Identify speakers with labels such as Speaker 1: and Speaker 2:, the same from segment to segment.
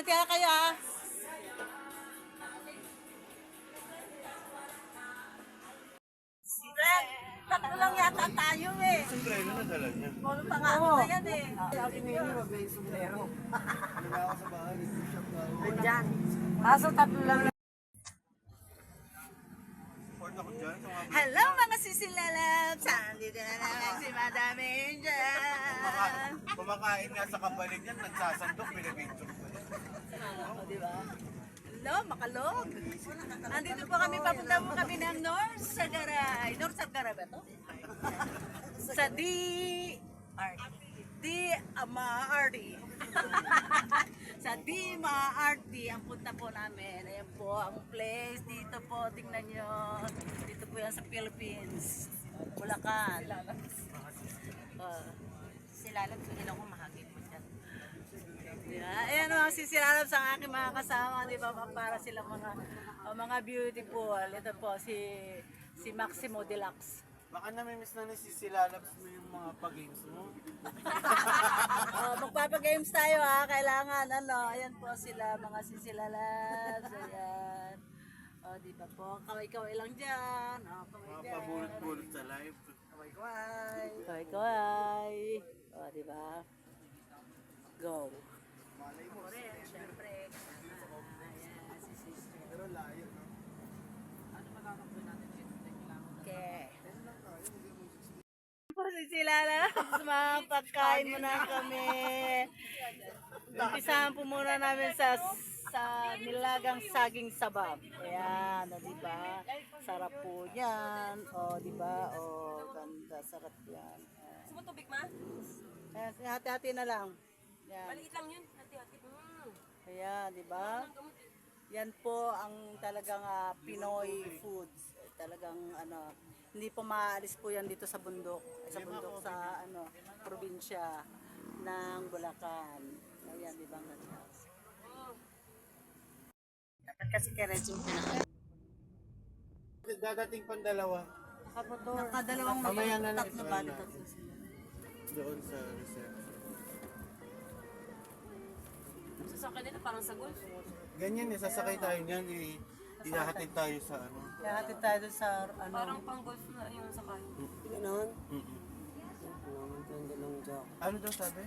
Speaker 1: Sunod kaya ah. Tatlo lang yata tayo eh.
Speaker 2: Sombrero na dala niya.
Speaker 1: Kung pangalan na yan eh.
Speaker 3: Sabi ni Nini, wag yung sombrero.
Speaker 2: Ako sa bahay, nag-shop na ako.
Speaker 3: Nandyan. Kaso tatlo lang
Speaker 2: mga
Speaker 1: Hello mga sisilalabs! Andito na naman si Madam Angel!
Speaker 2: kumaka- kumakain nga sa kabalig yan, nagsasandok, pinabinture ko.
Speaker 1: Hello, makalog! Andito po kami, papunta po kami ng North Sagaray. North Sagaray ba to? Sa D... D... Maardi. sa D Maardi ang punta po namin. Ayan po ang place. Dito po, tingnan nyo. Dito po yan sa Philippines. Bulacan. Uh,
Speaker 3: Sila lang sa ilang kumahagin mo dyan.
Speaker 1: Yeah. Ayan mga sisilalab sa aking mga kasama, di ba? Para silang mga uh, mga beautiful. Ito po si si Maximo Deluxe.
Speaker 2: Baka namimiss na ni Sisi Lalabs mo yung mga pag-games mo.
Speaker 1: Oh, magpapagames tayo ha, kailangan ano. Ayan po sila mga sisilalabs. Ayan. Oh, di ba po? Kaway-kaway lang diyan. Oh, kaway dyan.
Speaker 2: pabulot-bulot sa live.
Speaker 1: Kaway-kaway. Kaway-kaway. Oh, di ba? Go. Correct, syempre. Ayan, si sister.
Speaker 2: Pero layo, no?
Speaker 1: Okay. Po si sila na mga pagkain muna kami. Umpisahan po muna namin sa sa nilagang saging sabab. Ayan, o di ba? Sarap po yan. O di ba? O ganda, sarap yan. Ayan.
Speaker 3: Gusto mo tubig, ma?
Speaker 1: Hati-hati na lang. Yan.
Speaker 3: Maliit lang yun. Mm.
Speaker 1: Ayan, di ba? Yan po ang talagang ah, Pinoy foods. Talagang ano, hindi po maaalis po yan dito sa bundok, sa bundok sa ano, probinsya ng Bulacan. Ayan, di ba? Dapat kasi kay Regine pinaka.
Speaker 2: Dadating pang dalawa.
Speaker 1: Nakadalawang
Speaker 2: Mamaya na lang,
Speaker 1: tatlo sila.
Speaker 2: Doon sa reception.
Speaker 3: Sasakyan nila parang sa golf.
Speaker 2: Ganyan eh, sasakay tayo niyan, eh, ihahatid tayo sa ano.
Speaker 1: Hatid tayo dun sa ano.
Speaker 3: Parang pang golf na yung sakay.
Speaker 4: Ganon?
Speaker 2: Mm-mm.
Speaker 4: Naman ko yung dalawang joke.
Speaker 2: Ano daw sabi?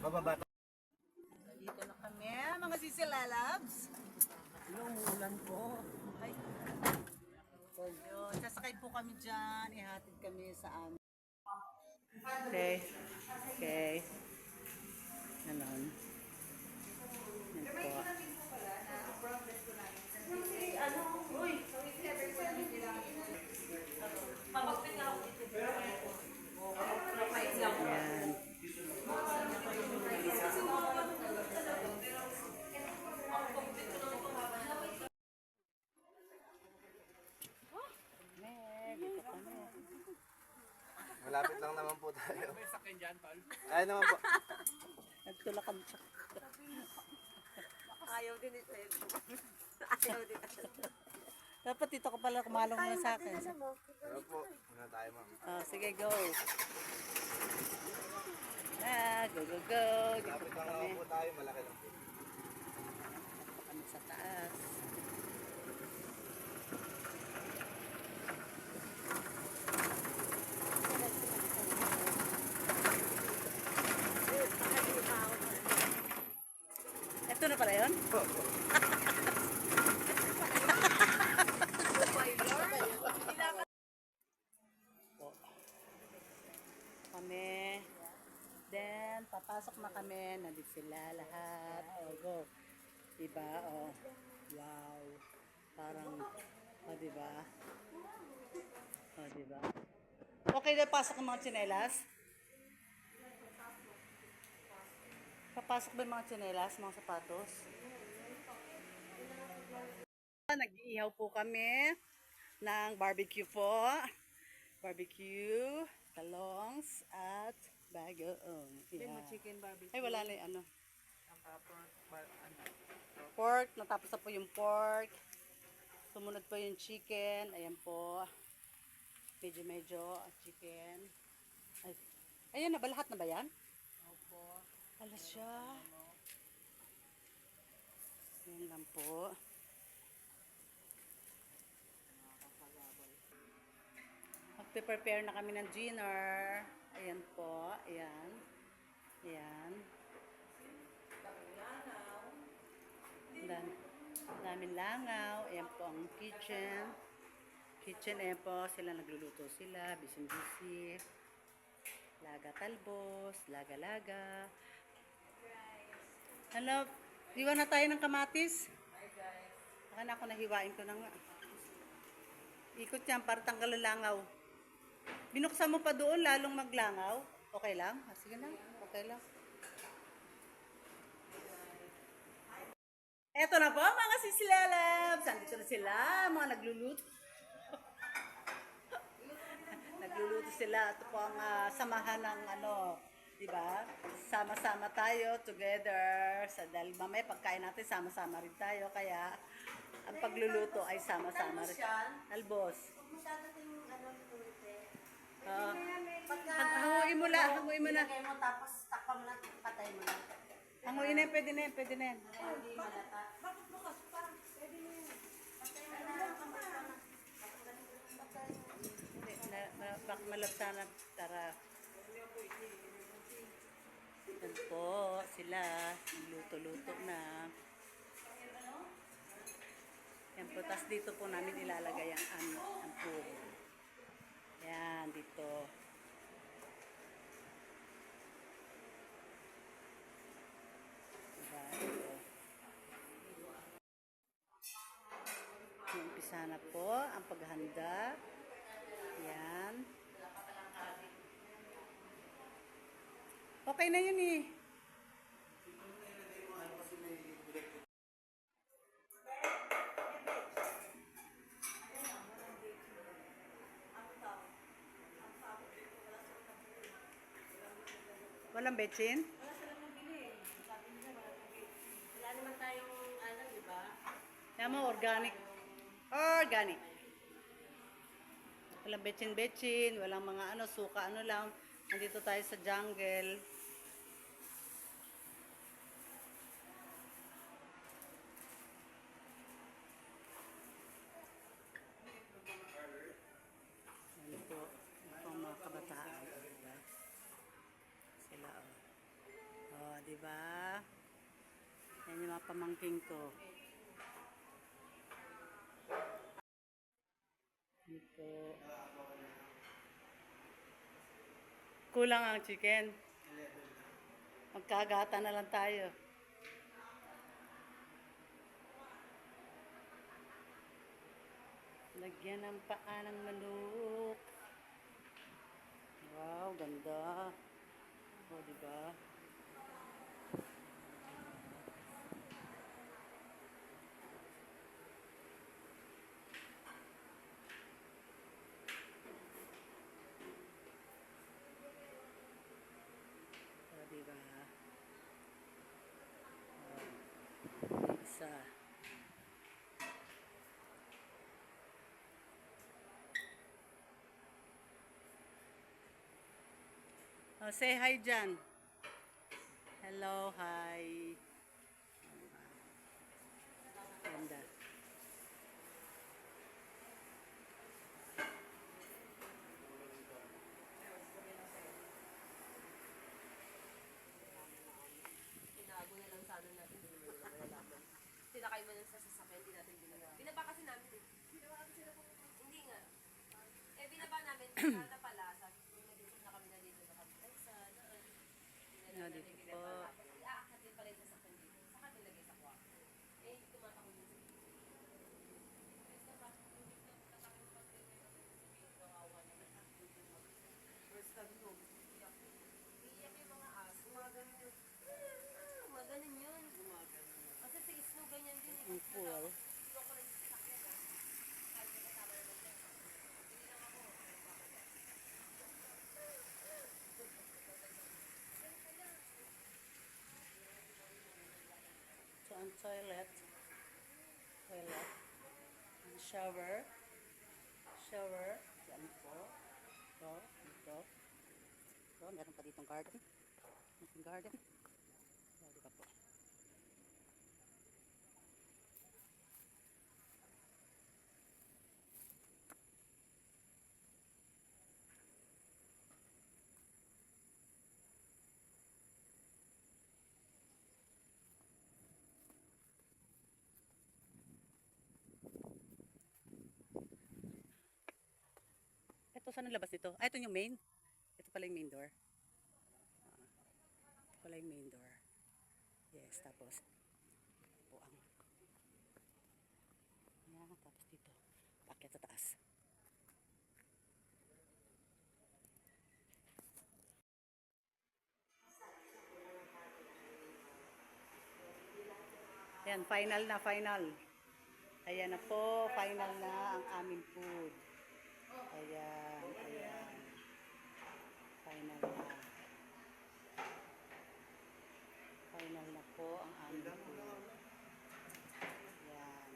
Speaker 2: Bababa
Speaker 1: Dito na kami, mga sisilalabs.
Speaker 4: Yung ulan po.
Speaker 1: Ay. Yun, sasakay po kami dyan, ihatid kami sa amin. Okay. Okay. Ganon.
Speaker 2: Malapit lang naman po tayo. May sakin dyan, tol? Ay naman po.
Speaker 1: Nagtulakan siya.
Speaker 3: Ayaw din ito. Ayaw din ito.
Speaker 1: Dapat dito ka pala kumalong muna sa akin.
Speaker 2: Ano po? Muna tayo ma'am.
Speaker 1: Ah, sige, go. Ah, go, go, go. Dito
Speaker 2: Malapit
Speaker 1: pa
Speaker 2: lang
Speaker 1: kami.
Speaker 2: po tayo, malaki lang po.
Speaker 1: Kami sa taas. Pala yun? kami. Then, papasok na kami. Nandito sila lahat. Oh, go. Diba? Oh. Wow. Parang, oh, diba? Oh, diba? Okay na pasok ang mga tsinelas? Papasok ba yung mga tsinelas, mga sapatos? Nag-iihaw po kami ng barbecue po. Barbecue, talongs, at bagoong. Yeah.
Speaker 3: Chicken barbecue.
Speaker 1: Ay, wala na yung ano. Pork, natapos na po yung pork. Sumunod po yung chicken. Ayan po. Medyo-medyo chicken. Ay, ayan na ba? Lahat na ba yan? Opo. Ala siya. Yan lang po. Magpe-prepare na kami ng dinner. Ayan po. Ayan. Ayan. Dan daming langaw. Ayan po ang kitchen. Kitchen, ayan po. Sila nagluluto sila. Busy-busy. Laga talbos. Laga-laga. Hello. Hiwa na tayo ng kamatis. Baka na ako nahiwain ko na nga. Ikot yan para tanggal ang langaw. Binuksan mo pa doon, lalong maglangaw. Okay lang? Ah, sige na. Okay lang. Eto na po, mga sisilelabs. Andito na sila, mga nagluluto. nagluluto sila. Ito po ang ah, samahan ng ano, di ba? Sama-sama tayo together. Sa dahil mamaya pagkain natin, sama-sama rin tayo. Kaya, ang pagluluto ay sama-sama rin. Albos. Oo. Hang- hanguin mo lang, hanguin mo na.
Speaker 3: Ilagay mo tapos takpan mo lang, patay mo lang.
Speaker 1: Hanguin na pwede na pwede na.
Speaker 3: Hindi malata.
Speaker 1: Hindi, na, na, bak malabsanan. Tara. Yan po, sila. Luto-luto na. Yan po, tas dito po namin ilalagay ang, ang, ang puro. Yan, dito. Diba, dito. Umpisa na po ang paghanda. Yan. Okay na yun eh. Walang betchin?
Speaker 3: Wala naman tayong ano, di ba?
Speaker 1: Yan mo, organic. Organic. Walang betchin-betchin, walang mga ano, suka, ano lang. Nandito tayo sa jungle. Yan po, yan po ang mga kabataan. Diba? Sila, oh. Oh, di ba? Yan yung mga pamangking ko. Ito. Kulang ang chicken. Magkagata na lang tayo. Lagyan ng paa ng manok. Wow, ganda. O, oh, diba? O, diba? O, isa. Oh, say hi dyan. Hello, hi. Ganda.
Speaker 3: Tinago na lang sana natin. Hindi naman nila malalaman. Tinakay mo sa sasakyan, hindi natin binaba. Binaba kasi namin eh. Hindi nga. Eh, binaba namin. Sana pala. Sabi ko, nag-isip na kami na dito na kami. Ay, sana. Hindi na
Speaker 1: Ah,
Speaker 3: lang
Speaker 1: dito
Speaker 3: natin
Speaker 1: po.
Speaker 3: binaba. Tapos, iaakit din pala yung sasakyan dito. Saka nilagay sa kwarto. Eh, tumatakbo din sa First time ko. Iyak. Iyak yung mga aso. Gumagano yun. Ah, Gumagano yun. Gumagano. Kasi sa isno, ganyan din. eh.
Speaker 1: Ang pool. Toilet. Toilet. Ang shower. Shower. Yan po. Ito, dito. Ito, meron pa ditong garden. Garden. Ito, saan ang labas dito? Ah, ito yung main. Ito pala yung main door. Ah, ito pala yung main door. Yes, tapos po ang yan, tapos dito. Pakyat sa taas. Ayan, final na, final. Ayan na po, final na ang aming food. Ayan, ayan. Final na. Final na po ang aming food. Ayan.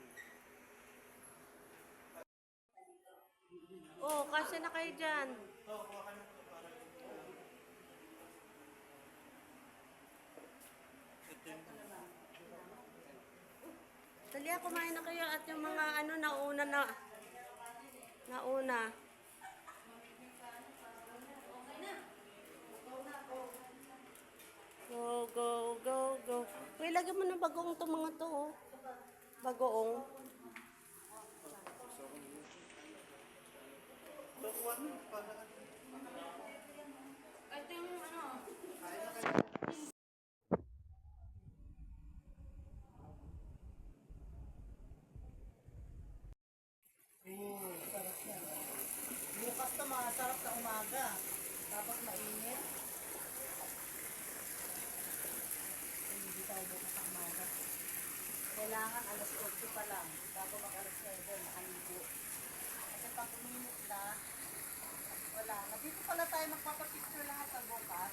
Speaker 5: Oh, kasya na kayo dyan. Talia, kumain na kayo at yung mga ano nauna na nauna. Go, go, go, go. Uy, lagyan mo ng bagoong to mga to, oh. Bagoong. Ito yung ano.
Speaker 1: kailangan alas 8 pa lang bago mag alas 7 maaligo kasi pag uminit na wala na. Pala tayo magpapapicture lahat sa bukas.